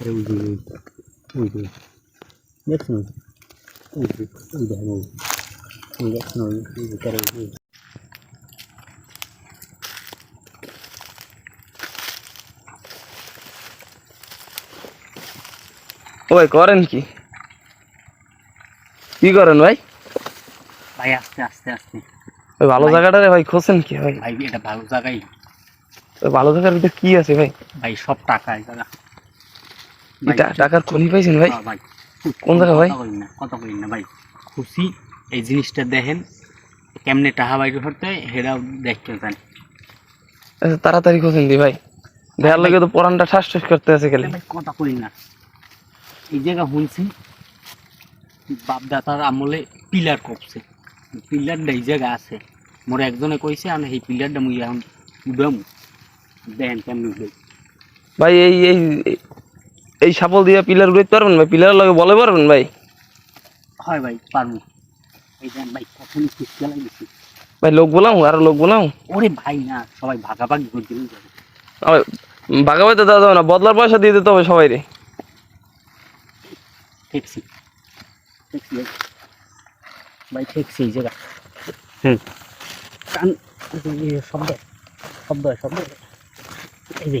ওই যে ওই যে দেখছেন ওই যে ওই দেখেন ওই ওই দেখছেন ওই ওই যে তারা ওই যে ও ভাই করেন কি? কি করেন ভাই? ভাই আস্তে আস্তে আস্তে। ওই ভালো জায়গাটা জায়গাটারে ভাই খোঁজেন কি ভাই? ভাই এটা ভালো জায়গায় ওই ভালো জায়গার ভিতরে কি আছে ভাই? ভাই সব টাকা এই জায়গা টাকার খনি পাইছেন ভাই? হ্যাঁ, কোন জায়গা ভাই? কইন না ভাই। খুশি এই জিনিসটা দেখেন কেমনে টাকা বাইরে করতে হেরাও দেখতে চান। আচ্ছা, তাড়াতাড়ি খোঁজেন দি ভাই। দেখার লাগে তো পরানটা ঠাস ঠাস করতে আছে কথা কইন না। এই জায়গা শুনছি বাপ দাতার আমলে পিলার করছে পিলারটা এই জায়গা আছে। মোর একজনে কইছে আমি এই পিলারটা মুই এখন উঠাম। দেখেন কেমনি ভাই এই এই এই- সাপল দিয়ে পিলার উড়াইতে পারবেন ভাই? পিলার লাগে বলে পারবেন ভাই? হয় ভাই পারব। এই দেন ভাই কখন কিছু গেলাই গেছি। ভাই লোক বলাম আরও লোক বলাম? ওরে ভাই না সবাই ভাগাভাগি করে দিলেই যাবে আমার বাগাবাইতে দেওয়া যাবে না বদলার পয়সা দিয়ে দিতে হবে সবাই রে ট্যাক্সি ট্যাক্সি ভাই ট্যাক্সি এই জায়গা। হুম। কান এই শব্দ শব্দ শব্দ। এই যে।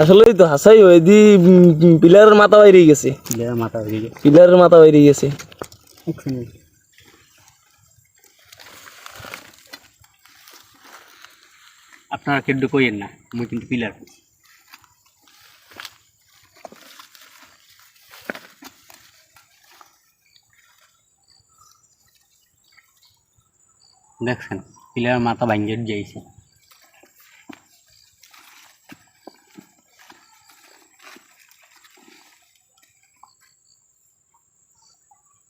আসলে তো হাসাই ওই দি পিলারের মাথা বাইরে গেছে। পিলারের মাথা হয়ে গেছে। পিলারের মাথা বাইরে গেছে। আপনারা কিন্তু কইেন না মুই কিন্তু পিলার। দেখছেন পিলার মাথা ভাঙ্গে যাইছে।